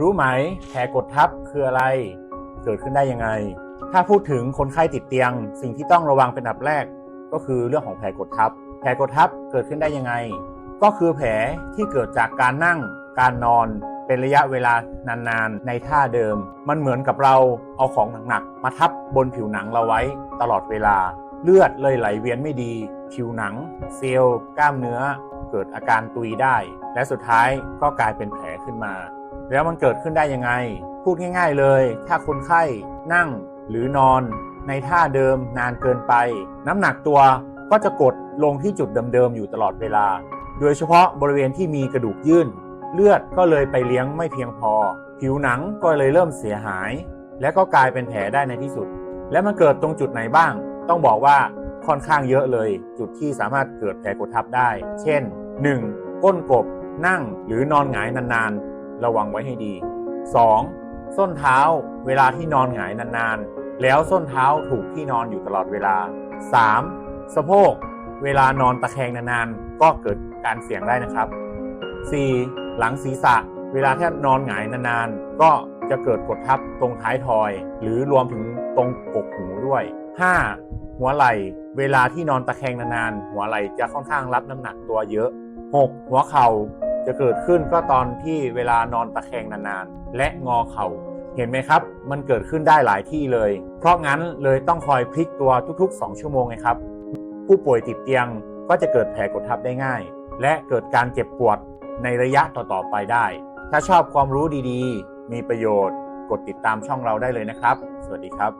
รู้ไหมแผลกดทับคืออะไร เกิดขึ้นได้ยังไง ถ้าพูดถึงคนไข้ติดเตียง สิ่งที่ต้องระวังเป็นอันดับแรก ก็คือเรื่องของแผลกดทับ แผลกดทับเกิดขึ้นได้ยังไง ก็คือแผลที่เกิดจากการนั่ง การนอน เป็นระยะเวลานานๆ ในท่าเดิม มันเหมือนกับเราเอาของหนักๆมาทับบนผิวหนังเราไว้ตลอดเวลา เลือดเลยไหลเวียนไม่ดี ผิวหนัง เซลล์กล้ามเนื้อ เกิดอาการตุยได้ และสุดท้ายก็กลายเป็นแผลขึ้นมา แล้วมันเกิดขึ้นได้ยังไง พูดง่ายๆเลย ถ้าคนไข้นั่งหรือนอนในท่าเดิมนานเกินไป น้ำหนักตัวก็จะกดลงที่จุดเดิมๆอยู่ตลอดเวลา โดยเฉพาะบริเวณที่มีกระดูกยื่น เลือดก็เลยไปเลี้ยงไม่เพียงพอ ผิวหนังก็เลยเริ่มเสียหาย และก็กลายเป็นแผลได้ในที่สุด และมันเกิดตรงจุดไหนบ้าง ต้องบอกว่าค่อนข้างเยอะเลย จุดที่สามารถเกิดแผลกดทับได้ เช่น 1. ก้นกบ นั่งหรือนอนหงายนานๆ ระวังไว้ให้ดี 2. ส้นเท้าเวลาที่นอนหงายนานๆ แล้วส้นเท้าถูกที่นอนอยู่ตลอดเวลา 3. สะโพกเวลานอนตะแคงนานๆ ก็เกิดการเสี่ยงได้นะครับ 4. หลังศีรษะ เวลาที่นอนหงายนานๆ ก็จะเกิดกดทับตรงท้ายทอย หรือรวมถึงตรงกกหูด้วย 5. หัวไหล่ เวลาที่นอนตะแคงนานๆ หัวไหล่จะค่อนข้างรับน้ำหนักตัวเยอะ 6. หัวเข่า จะเกิดขึ้นก็ตอนที่เวลานอนตะแคงนานๆ และงอเข่า เห็นไหมครับ มันเกิดขึ้นได้หลายที่เลย เพราะงั้นเลยต้องคอยพลิกตัวทุก ๆ 2 ชั่วโมงไงครับ ผู้ป่วยติดเตียงก็จะเกิดแผลกดทับได้ง่าย และเกิดการเจ็บปวดในระยะต่อๆไปได้ ถ้าชอบความรู้ดีๆ มีประโยชน์ กดติดตามช่องเราได้เลยนะครับ สวัสดีครับ